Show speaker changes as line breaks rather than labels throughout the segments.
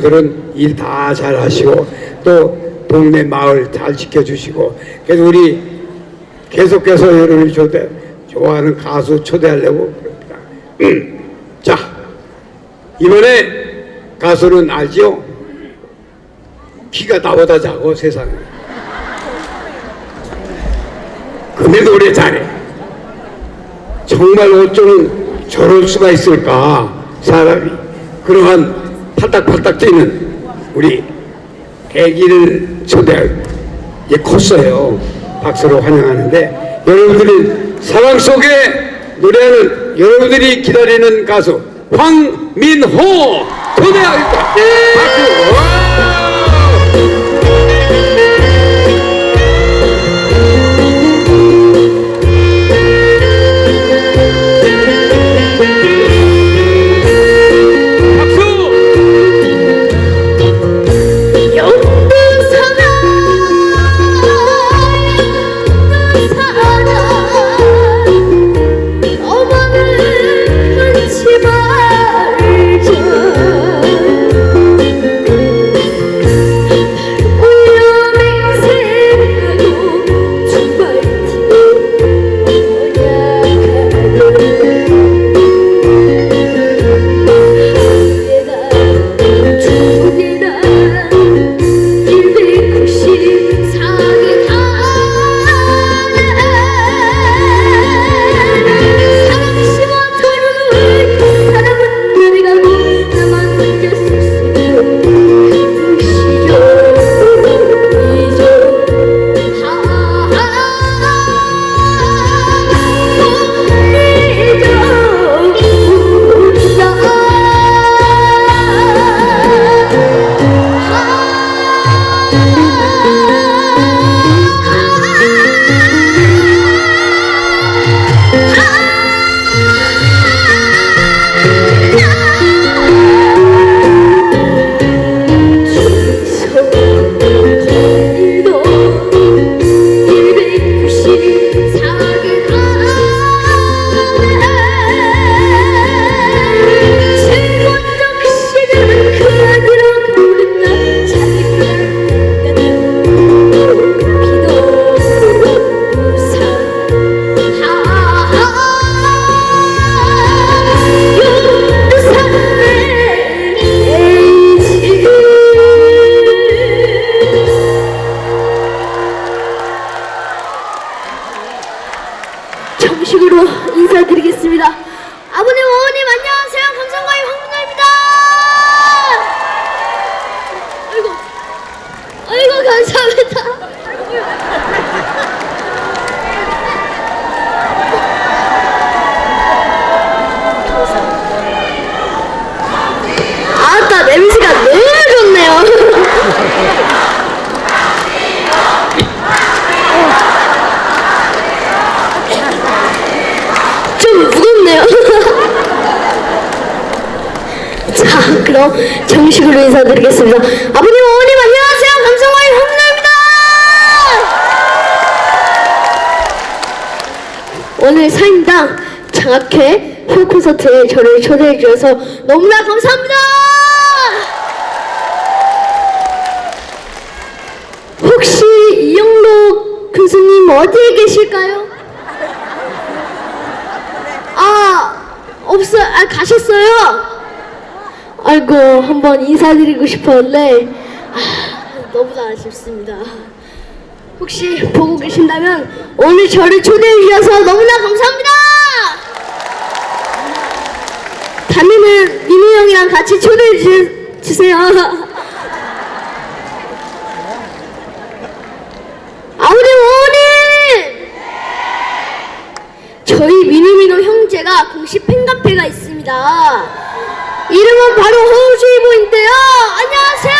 분들은 일다 잘 하시고 또 동네 마을 잘 지켜주시고 그래서 우리 계속해서 여러분이 초대 좋아하는 가수 초대하려고 그럽니다. 자 이번에 가수는 알지요? 키가 나보다 작고 세상에 근데 노래 잘해 정말 어쩌면 저럴 수가 있을까 사람이 그러한 팔딱팔딱 뛰는 우리 애기를 초대할 예, 컸어요 박수로 환영하는데 여러분들이 사랑 속에 노래하는 여러분들이 기다리는 가수 황민호 초대하겠다! 박수
자, 그럼 정식으로 인사드리겠습니다. 아버님, 어머님 안녕하세요. 감성화의 황민아입니다. 오늘 사인당 장학회 쇼 콘서트에 저를 초대해 주셔서 너무나 감사합니다. 혹시 이영록 교수님 어디에 계실까요? 아 없어 아 가셨어요? 아이고 한번 인사드리고 싶었는데 아, 너무나 아쉽습니다. 혹시 보고 계신다면 오늘 저를 초대해 주셔서 너무나 감사합니다. 다음에는 민우 형이랑 같이 초대해 주, 주세요. 아버님 어머님 저희 미누미누 형제가 공식 팬카페가 있습니다 이름은 바로 호우주의보인데요. 안녕하세요.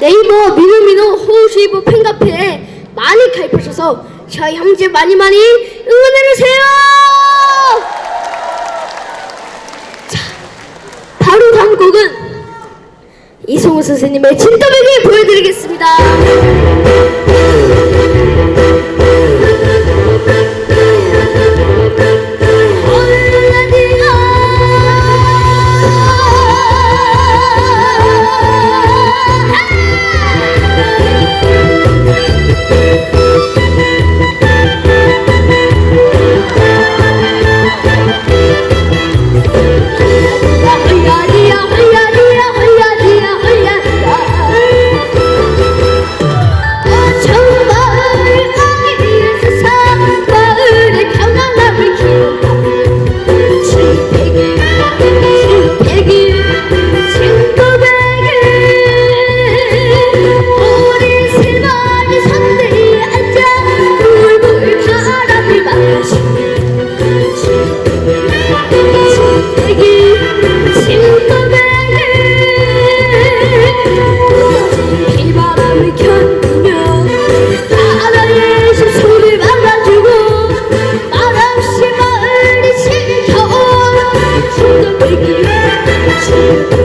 네이버 미누미누 호우주의보 팬카페에 많이 가입하셔서 저희 형제 많이 많이 응원해주세요. 자 바로 다음 곡은 이성우 선생님의 진또배기 보여드리겠습니다.
Tem que repetir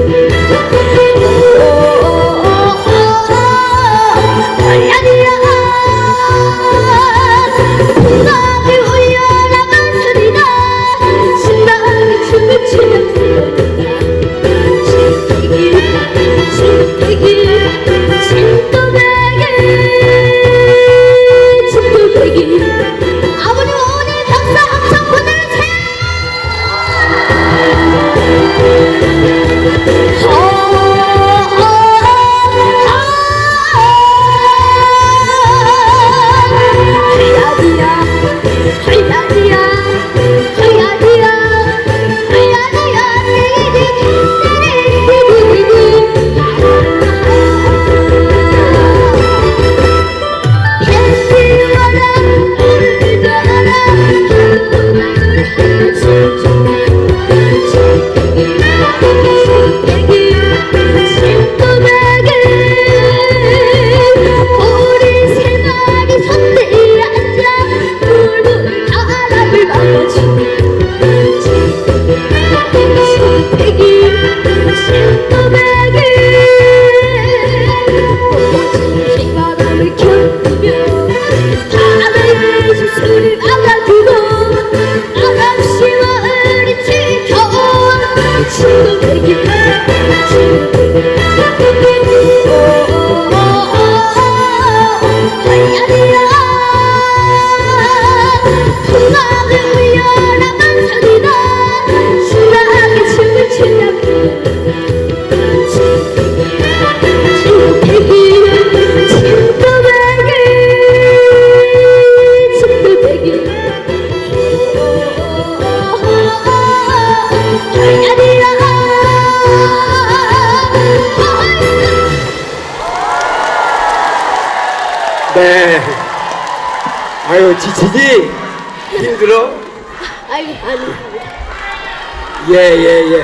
예, 예, 예.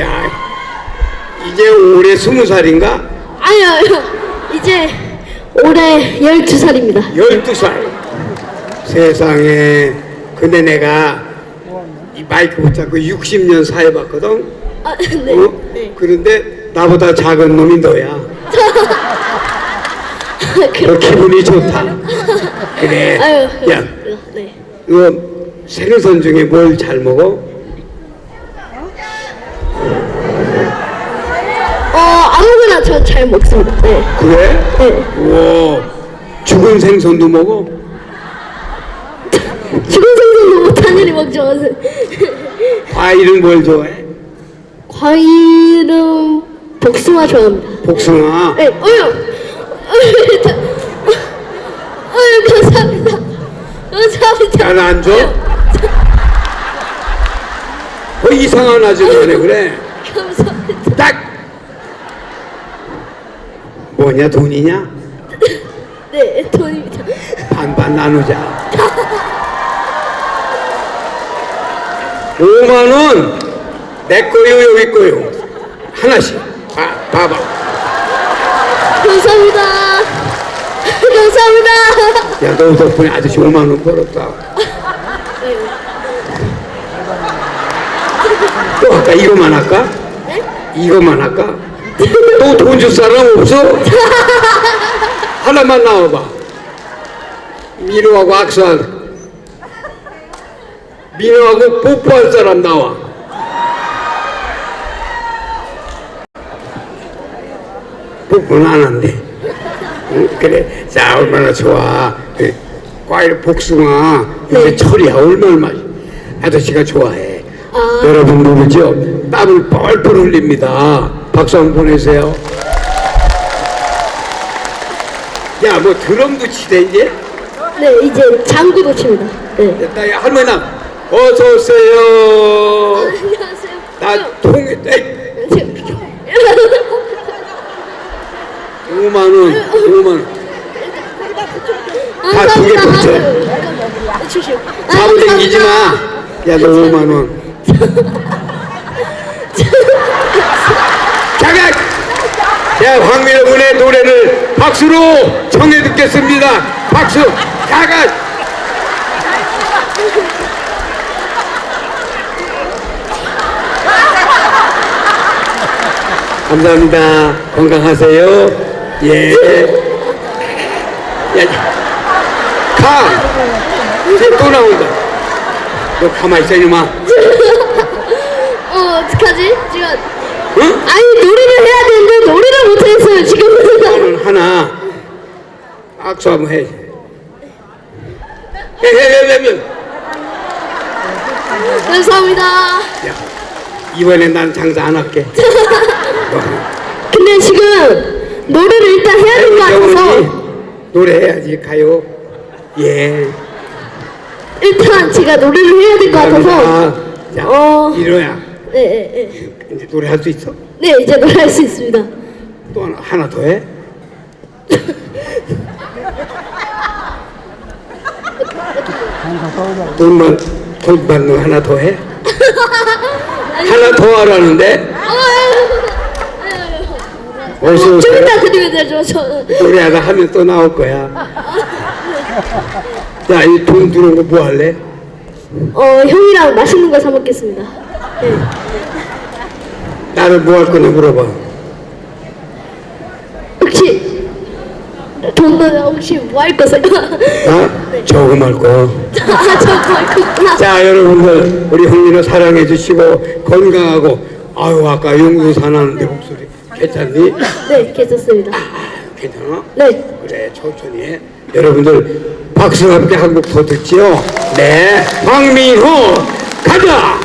야, 이제 올해 스무 살인가?
아니요 아니요. 이제 올해 12살입니다
열두 살. 세상에. 근데 내가 이 마이크 붙잡고 60년 사회봤거든?
아, 네.
어?
네.
그런데 나보다 작은 놈이 너야. 그 기분이 좋다. 그래.
아유,
야,
네.
너 생선 중에 뭘 잘 먹어?
어 아무거나 저잘 먹습니다. 네.
그래?
네.
우와, 죽은 생선도 먹어?
죽은 생선도 못 당연히 먹죠.
과일은 뭘 좋아해?
과일은 복숭아 좋아합니다.
복숭아.
네. 어유. 어유 감사합니다. 감사합니다.
잘안 줘? 그 이상한 아줌마네 그래.
감사합니다.
딱 뭐냐 돈이냐?
네 돈입니다.
반반 나누자. 5만 원. 내 거요 여기 거요. 하나씩. 봐, 봐봐.
감사합니다. 감사합니다.
야, 너 덕분에 아저씨 5만 원 벌었다. 또 할까? 이거만 할까?
네?
이거만 할까? 또 돈 줄 사람 없어? 하나만 나와봐. 민호하고 악수할. 민호하고 뽀뽀할 사람 나와. 뽀뽀는 안 한대. 응? 그래. 자, 얼마나 좋아. 그래. 과일 복숭아. 이제
네.
철이야. 얼마나 맛 아저씨가 좋아해.
아.
여러분 모르죠? 땀을 뻘뻘 흘립니다. 박수 한번 보내세요. 야, 뭐 드럼도 치대 이제?
네 이제 장구도 칩니다. 네.
됐다, 야, 할머니 나 어서 오세요.
안녕하세요.
나 통에 에이,
지금
5만 원, 5만 원. 다 두개 붙여.
주시오.
사부 댕기지 마. 야, 너 5만 원. 자가 자, 황민호 군의 노래를 박수로 청해 듣겠습니다. 박수. 자가 감사합니다. 건강하세요. 예. 야, 가. 이제 또 나온다. 너 가만히 있어, 이놈아.
어 어떡하지? 지금
응?
아니 노래를 해야 되는데 노래를 못했어요 지금.
너는 하나 악수 한번 해. 해, 해, 해, 해, 해.
감사합니다.
야, 이번엔 난 장사 안 할게.
근데 지금 노래를 일단 해야 될것 같아서
노래해야지, 가요. 예.
일단 제가 노래를 해야 될 것 같아서.
자,
어.
이로야.
네 네 네,
이제 노래할 수 있어?
네. 네 이제 노래할 수 있습니다.
또 하나, 하나 더 해? 돈만, 돈 받는 하나 더 해? 하나 더 하라는데? 어서
좀
오세요.
이따 드리면 되죠 저.
노래하다 하면 또 나올 거야. 야, 이 돈 들어온 거 뭐 할래?
어 형이랑 맛있는 거 사 먹겠습니다. 네.
나를 뭐 할 거냐 물어봐.
혹시
돈은 혹시 뭐 할 거세요?
어? 저금 할 거.
아, 저거 할 거구나.
자 여러분들 우리 형님을 사랑해 주시고 건강하고 아유 아까 용두산 하는데 목소리 괜찮니?
네, 괜찮습니다.
괜찮아?
네.
그래 천천히 해 여러분들 박수와 함께 한곡더 듣지요? 네 황미호 가자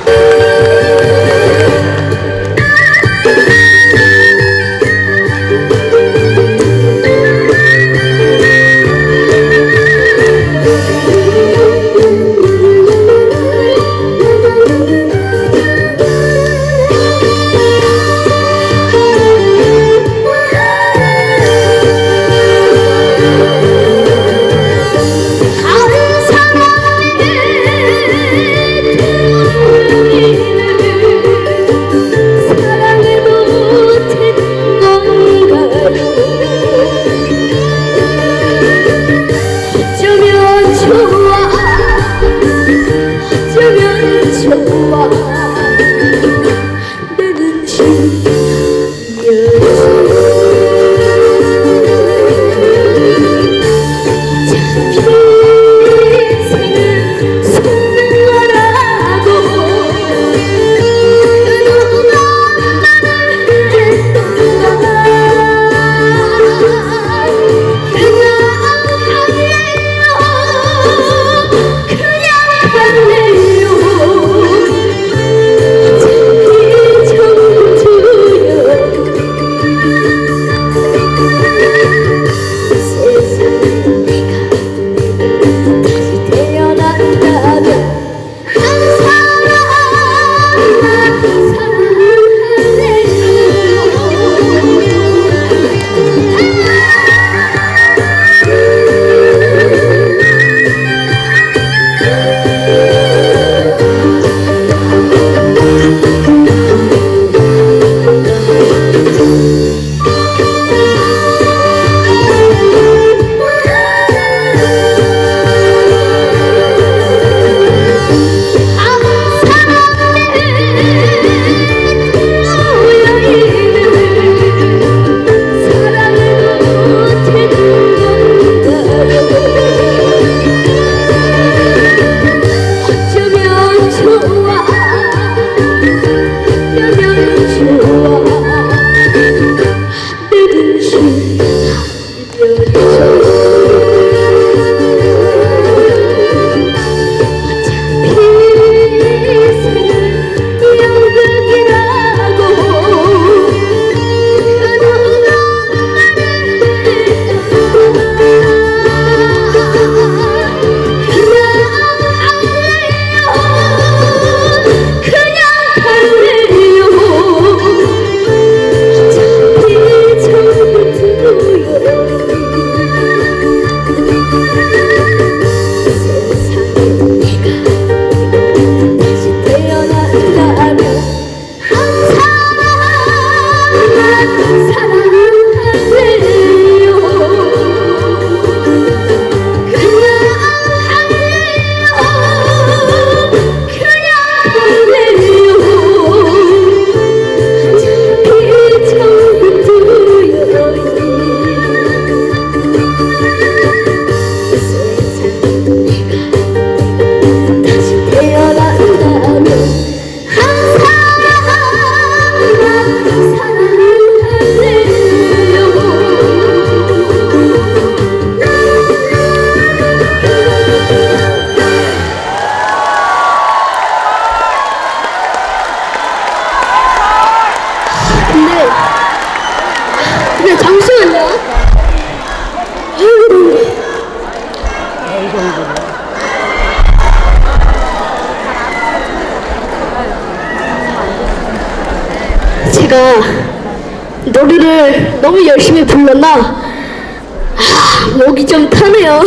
너무 열심히 불렀나? 아, 목이 좀 타네요.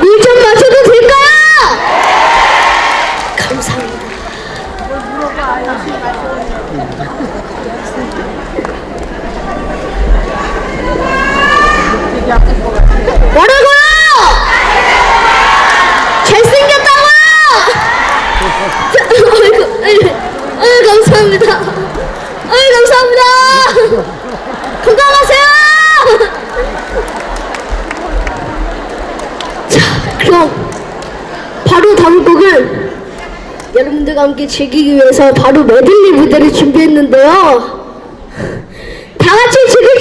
물좀 마셔도 될까요? 감사합니다. 뭐라고요? 잘생겼다고요? 자, 아이고, 아이고, 아이고, 감사합니다. 감사합니다. 건강하세요.
자, 그럼 바로 다음 곡을 여러분들과 함께 즐기기 위해서 바로 메들리 무대를 준비했는데요. 다 같이
지금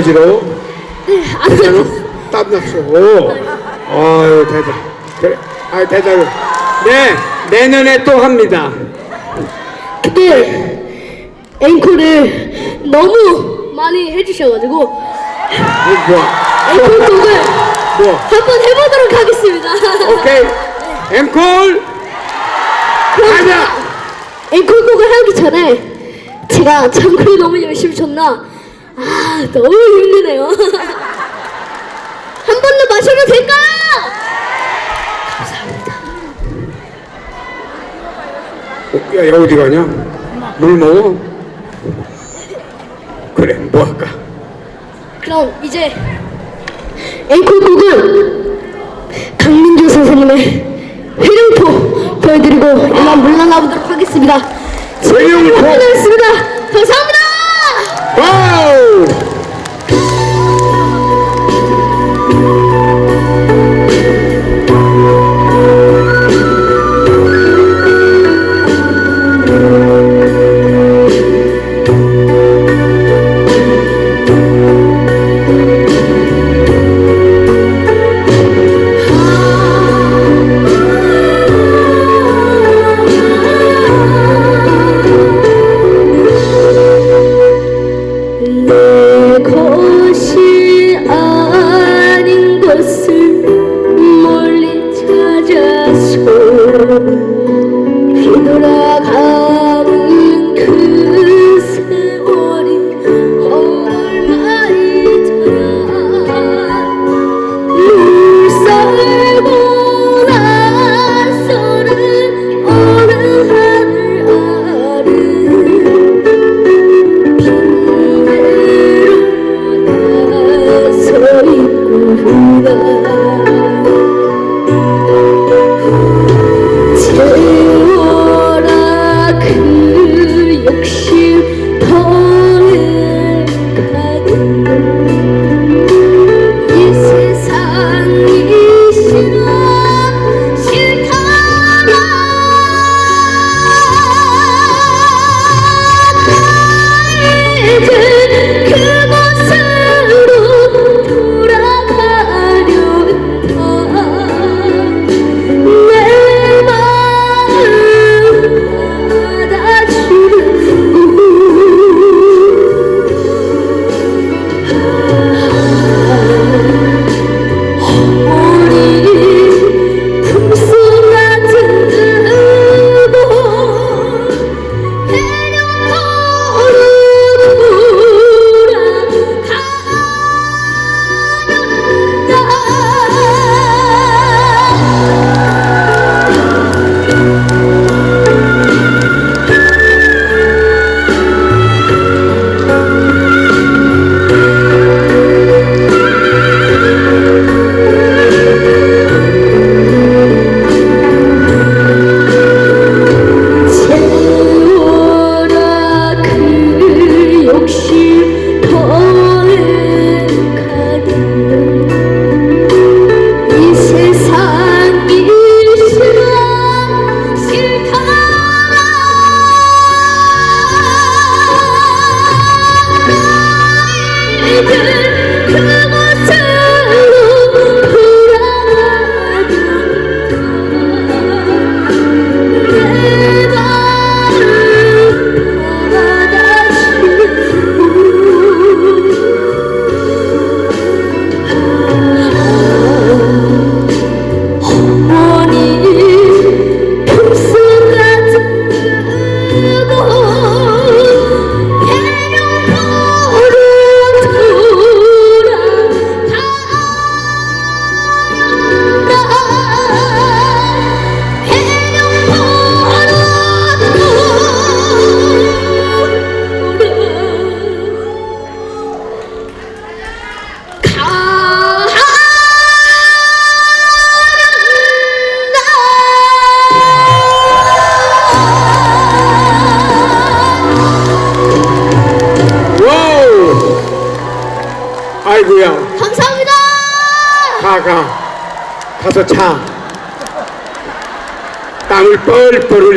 안 어지러워?
네, 안
괜찮아?
오셨어요.
땀났어. 아유, 대단. 그래, 아유, 대단해. 네, 내년에 또 합니다.
근데 앵콜을 너무 많이 해주셔가지고
뭐, 뭐야?
앵콜 곡을
뭐,
한번 해보도록 하겠습니다.
오케이. 앵콜! 가자!
앵콜 곡을 하기 전에 제가 장구를 너무 열심히 쳤나 아 너무 힘드네요. 한 번 더 마셔도 될까요? 감사합니다.
어, 야, 야, 어디 가냐? 물 먹어? 그래, 뭐 할까?
그럼 이제 앵콜곡은 강민주 선생님의 회룡포 보여드리고 일단 물러나 보도록 하겠습니다.
회룡포!
물러나겠습니다. 감사합니다.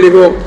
땀